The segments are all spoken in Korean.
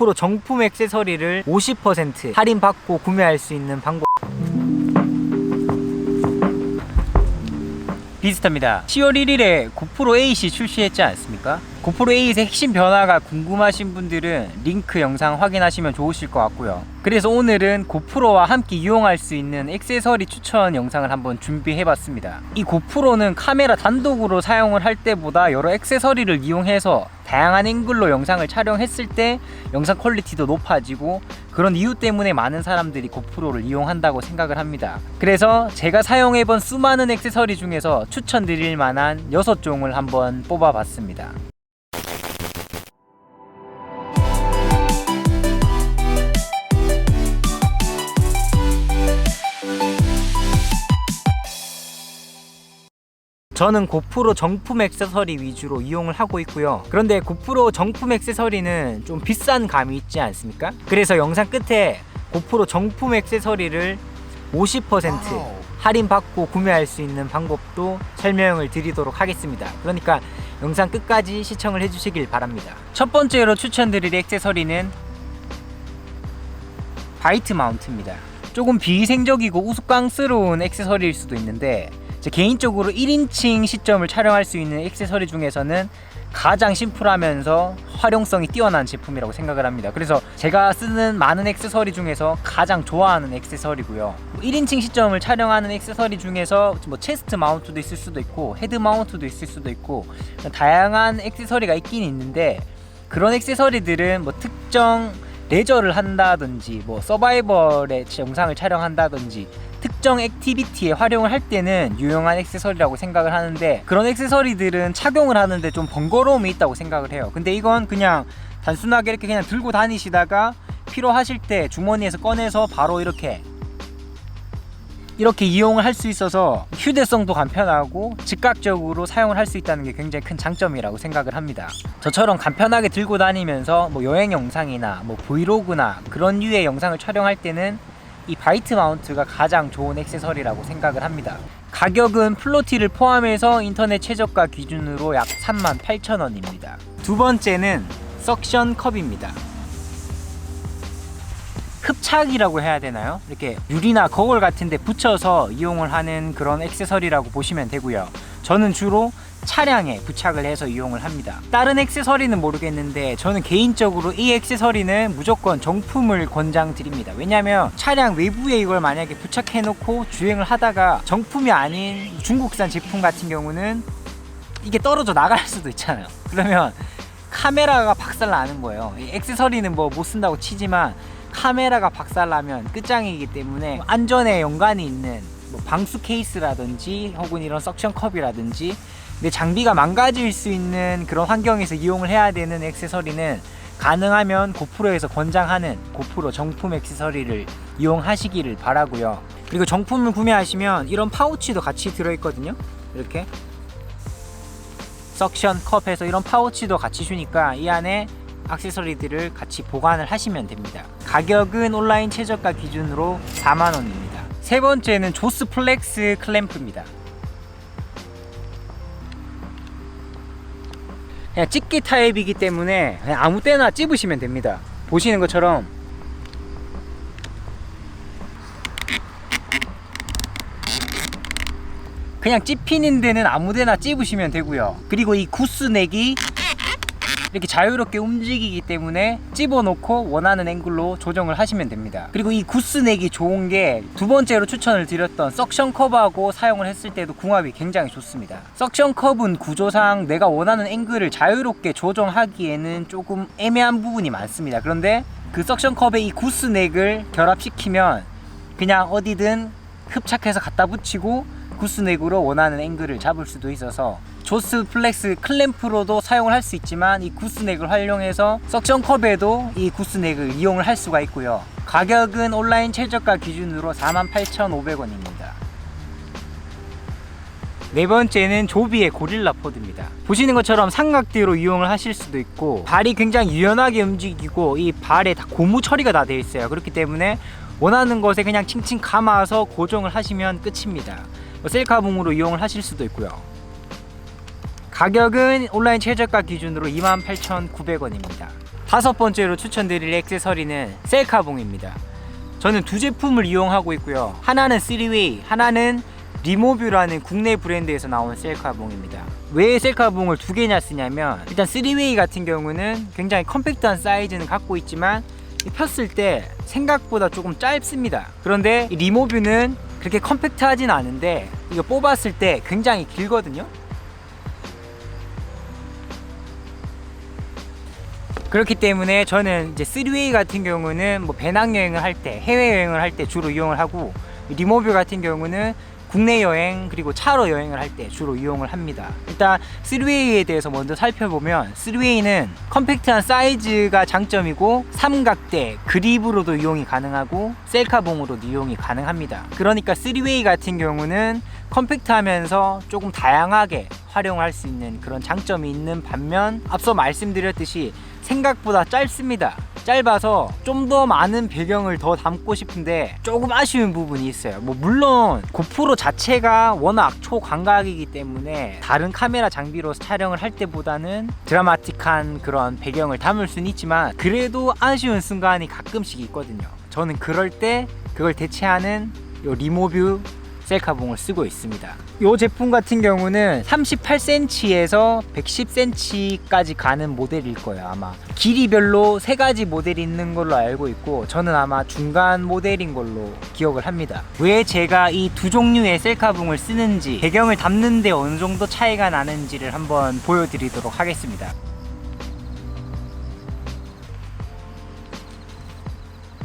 고프로 정품 액세서리를 50% 할인받고 구매할 수 있는 방법 비슷합니다. 10월 1일에 고프로 8이 출시했지 않습니까? 고프로 8의 핵심 변화가 궁금하신 분들은 링크 영상 확인하시면 좋으실 것 같고요. 그래서 오늘은 고프로와 함께 이용할 수 있는 액세서리 추천 영상을 한번 준비해 봤습니다. 이 고프로는 카메라 단독으로 사용을 할 때보다 여러 액세서리를 이용해서 다양한 앵글로 영상을 촬영했을 때 영상 퀄리티도 높아지고 그런 이유 때문에 많은 사람들이 고프로를 이용한다고 생각을 합니다. 그래서 제가 사용해본 수많은 액세서리 중에서 추천드릴 만한 6종을 한번 뽑아봤습니다. 저는 고프로 정품 액세서리 위주로 이용을 하고 있고요. 그런데 고프로 정품 액세서리는 좀 비싼 감이 있지 않습니까? 그래서 영상 끝에 고프로 정품 액세서리를 50% 할인 받고 구매할 수 있는 방법도 설명을 드리도록 하겠습니다. 그러니까 영상 끝까지 시청을 해주시길 바랍니다. 첫 번째로 추천드릴 액세서리는 바이트 마운트입니다. 조금 비위생적이고 우스꽝스러운 액세서리일 수도 있는데 제 개인적으로 1인칭 시점을 촬영할 수 있는 액세서리 중에서는 가장 심플하면서 활용성이 뛰어난 제품이라고 생각을 합니다. 그래서 제가 쓰는 많은 액세서리 중에서 가장 좋아하는 액세서리고요. 1인칭 시점을 촬영하는 액세서리 중에서 뭐 체스트 마운트도 있을 수도 있고 헤드 마운트도 있을 수도 있고 다양한 액세서리가 있긴 있는데 그런 액세서리들은 뭐 특정 레저를 한다든지 뭐 서바이벌의 영상을 촬영한다든지 특정 액티비티에 활용을 할 때는 유용한 액세서리라고 생각을 하는데 그런 액세서리들은 착용을 하는데 좀 번거로움이 있다고 생각을 해요. 근데 이건 그냥 단순하게 이렇게 그냥 들고 다니시다가 필요하실 때 주머니에서 꺼내서 바로 이렇게 이렇게 이용을 할 수 있어서 휴대성도 간편하고 즉각적으로 사용을 할 수 있다는 게 굉장히 큰 장점이라고 생각을 합니다. 저처럼 간편하게 들고 다니면서 뭐 여행 영상이나 뭐 브이로그나 그런 류의 영상을 촬영할 때는 이 바이트 마운트가 가장 좋은 액세서리라고 생각을 합니다. 가격은 플로티를 포함해서 인터넷 최저가 기준으로 약 38,000원입니다. 두 번째는 석션 컵입니다. 흡착이라고 해야 되나요? 이렇게 유리나 거울 같은 데 붙여서 이용을 하는 그런 액세서리라고 보시면 되고요. 저는 주로 차량에 부착을 해서 이용을 합니다. 다른 액세서리는 모르겠는데 저는 개인적으로 이 액세서리는 무조건 정품을 권장드립니다. 왜냐면 차량 외부에 이걸 만약에 부착해 놓고 주행을 하다가 정품이 아닌 중국산 제품 같은 경우는 이게 떨어져 나갈 수도 있잖아요. 그러면 카메라가 박살 나는 거예요. 이 액세서리는 뭐 못 쓴다고 치지만 카메라가 박살나면 끝장이기 때문에 안전에 연관이 있는 뭐 방수 케이스라든지 혹은 이런 석션 컵이라든지 내 장비가 망가질 수 있는 그런 환경에서 이용을 해야 되는 액세서리는 가능하면 고프로에서 권장하는 고프로 정품 액세서리를 이용하시기를 바라고요. 그리고 정품을 구매하시면 이런 파우치도 같이 들어있거든요. 이렇게 석션 컵에서 이런 파우치도 같이 주니까 이 안에 액세서리들을 같이 보관을 하시면 됩니다. 가격은 온라인 최저가 기준으로 4만원입니다. 세 번째는 조스 플렉스 클램프입니다. 그냥 찍기 타입이기 때문에 그냥 아무 때나 찝으시면 됩니다. 보시는 것처럼 그냥 찝히는 데는 아무 데나 찝으시면 되고요. 그리고 이 구스넥이 이렇게 자유롭게 움직이기 때문에 집어넣고 원하는 앵글로 조정을 하시면 됩니다. 그리고 이 구스넥이 좋은 게 두 번째로 추천을 드렸던 석션 컵하고 사용을 했을 때도 궁합이 굉장히 좋습니다. 석션 컵은 구조상 내가 원하는 앵글을 자유롭게 조정하기에는 조금 애매한 부분이 많습니다. 그런데 그 석션 컵에 이 구스넥을 결합시키면 그냥 어디든 흡착해서 갖다 붙이고 구스넥으로 원하는 앵글을 잡을 수도 있어서 조스 플렉스 클램프로도 사용을 할 수 있지만 이 구스넥을 활용해서 석션 컵에도 이 구스넥을 이용을 할 수가 있고요. 가격은 온라인 최저가 기준으로 48,500원입니다. 네 번째는 조비의 고릴라 포드입니다. 보시는 것처럼 삼각대로 이용을 하실 수도 있고 발이 굉장히 유연하게 움직이고 이 발에 다 고무 처리가 다 되어 있어요. 그렇기 때문에 원하는 것에 그냥 칭칭 감아서 고정을 하시면 끝입니다. 뭐 셀카봉으로 이용을 하실 수도 있고요. 가격은 온라인 최저가 기준으로 28,900원입니다. 다섯 번째로 추천드릴 액세서리는 셀카봉입니다. 저는 두 제품을 이용하고 있고요. 하나는 3웨이, 하나는 리모뷰라는 국내 브랜드에서 나온 셀카봉입니다. 왜 셀카봉을 두 개나 쓰냐면 일단 3웨이 같은 경우는 굉장히 컴팩트한 사이즈는 갖고 있지만 이 폈을 때 생각보다 조금 짧습니다. 그런데 이 리모뷰는 그렇게 컴팩트하진 않은데 이거 뽑았을 때 굉장히 길거든요. 그렇기 때문에 저는 이제 3웨이 같은 경우는 뭐 배낭여행을 할 때, 해외여행을 할 때 주로 이용을 하고 리모뷰 같은 경우는 국내 여행 그리고 차로 여행을 할 때 주로 이용을 합니다. 일단 3웨이에 대해서 먼저 살펴보면 3웨이는 컴팩트한 사이즈가 장점이고 삼각대 그립으로도 이용이 가능하고 셀카봉으로도 이용이 가능합니다. 그러니까 3웨이 같은 경우는 컴팩트하면서 조금 다양하게 활용할 수 있는 그런 장점이 있는 반면 앞서 말씀드렸듯이 생각보다 짧습니다. 짧아서 좀 더 많은 배경을 더 담고 싶은데 조금 아쉬운 부분이 있어요. 뭐 물론 고프로 자체가 워낙 초광각이기 때문에 다른 카메라 장비로 촬영을 할 때보다는 드라마틱한 그런 배경을 담을 수는 있지만 그래도 아쉬운 순간이 가끔씩 있거든요. 저는 그럴 때 그걸 대체하는 요 리모뷰 셀카봉을 쓰고 있습니다. 이 제품 같은 경우는 38cm에서 110cm까지 가는 모델일 거예요, 아마. 길이별로 세 가지 모델이 있는 걸로 알고 있고, 저는 아마 중간 모델인 걸로 기억을 합니다. 왜 제가 이 두 종류의 셀카봉을 쓰는지, 배경을 담는데 어느 정도 차이가 나는지를 한번 보여드리도록 하겠습니다.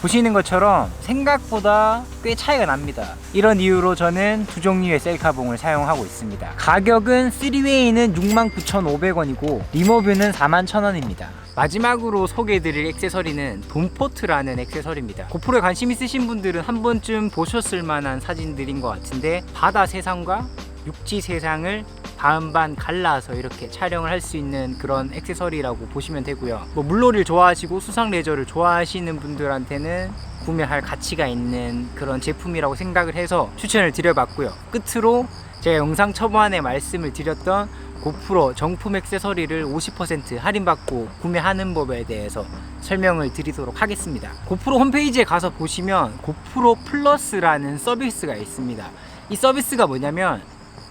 보시는 것처럼 생각보다 꽤 차이가 납니다. 이런 이유로 저는 두 종류의 셀카봉을 사용하고 있습니다. 가격은 3웨이는 69,500원이고 리모뷰는 41,000원입니다. 마지막으로 소개해드릴 액세서리는 돈포트라는 액세서리입니다. 고프로에 관심 있으신 분들은 한 번쯤 보셨을 만한 사진들인 것 같은데 바다 세상과 육지 세상을 반반 갈라서 이렇게 촬영을 할 수 있는 그런 액세서리라고 보시면 되고요. 뭐 물놀이를 좋아하시고 수상 레저를 좋아하시는 분들한테는 구매할 가치가 있는 그런 제품이라고 생각을 해서 추천을 드려봤고요. 끝으로 제가 영상 초반에 말씀을 드렸던 고프로 정품 액세서리를 50% 할인받고 구매하는 법에 대해서 설명을 드리도록 하겠습니다. 고프로 홈페이지에 가서 보시면 고프로 플러스라는 서비스가 있습니다. 이 서비스가 뭐냐면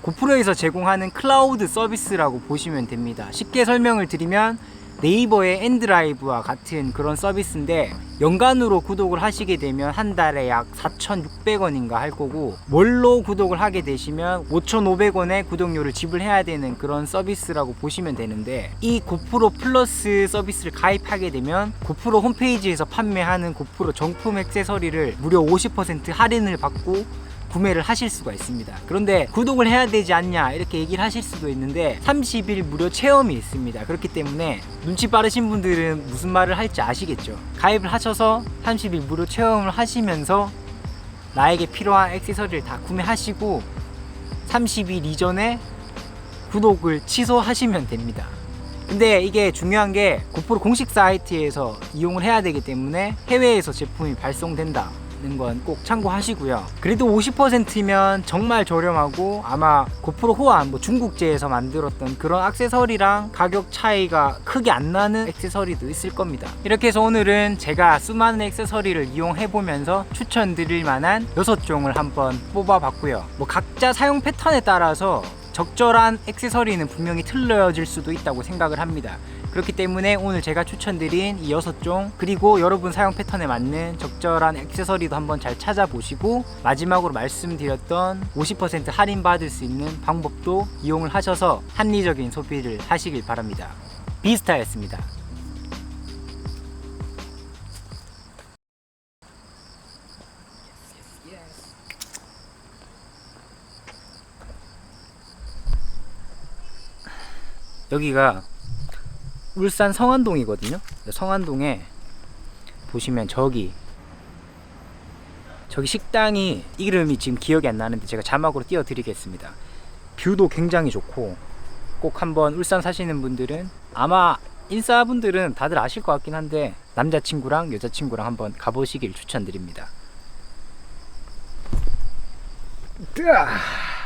고프로에서 제공하는 클라우드 서비스라고 보시면 됩니다. 쉽게 설명을 드리면 네이버의 엔드라이브와 같은 그런 서비스인데 연간으로 구독을 하시게 되면 한 달에 약 4,600원인가 할 거고 월로 구독을 하게 되시면 5,500원의 구독료를 지불해야 되는 그런 서비스라고 보시면 되는데 이 고프로 플러스 서비스를 가입하게 되면 고프로 홈페이지에서 판매하는 고프로 정품 액세서리를 무려 50% 할인을 받고 구매를 하실 수가 있습니다. 그런데 구독을 해야 되지 않냐 이렇게 얘기를 하실 수도 있는데 30일 무료 체험이 있습니다. 그렇기 때문에 눈치 빠르신 분들은 무슨 말을 할지 아시겠죠. 가입을 하셔서 30일 무료 체험을 하시면서 나에게 필요한 액세서리를 다 구매하시고 30일 이전에 구독을 취소하시면 됩니다. 근데 이게 중요한 게 고프로 공식 사이트에서 이용을 해야 되기 때문에 해외에서 제품이 발송된다. 는 건 꼭 참고하시고요. 그래도 50%면 정말 저렴하고 아마 고프로 호환 뭐 중국제에서 만들었던 그런 액세서리랑 가격 차이가 크게 안 나는 액세서리도 있을 겁니다. 이렇게 해서 오늘은 제가 수많은 액세서리를 이용해 보면서 추천드릴 만한 6종을 한번 뽑아 봤고요. 뭐 각자 사용 패턴에 따라서 적절한 액세서리는 분명히 틀려질 수도 있다고 생각을 합니다. 그렇기 때문에 오늘 제가 추천드린 이 6종 그리고 여러분 사용 패턴에 맞는 적절한 액세서리도 한번 잘 찾아보시고 마지막으로 말씀드렸던 50% 할인 받을 수 있는 방법도 이용을 하셔서 합리적인 소비를 하시길 바랍니다. 비스타였습니다. 여기가 울산 성안동이거든요. 성안동에 보시면 저기 저기 식당이 이름이 지금 기억이 안 나는데 제가 자막으로 띄워드리겠습니다. 뷰도 굉장히 좋고 꼭 한번 울산 사시는 분들은 아마 인싸 분들은 다들 아실 것 같긴 한데 남자친구랑 여자친구랑 한번 가보시길 추천드립니다. 뜨아!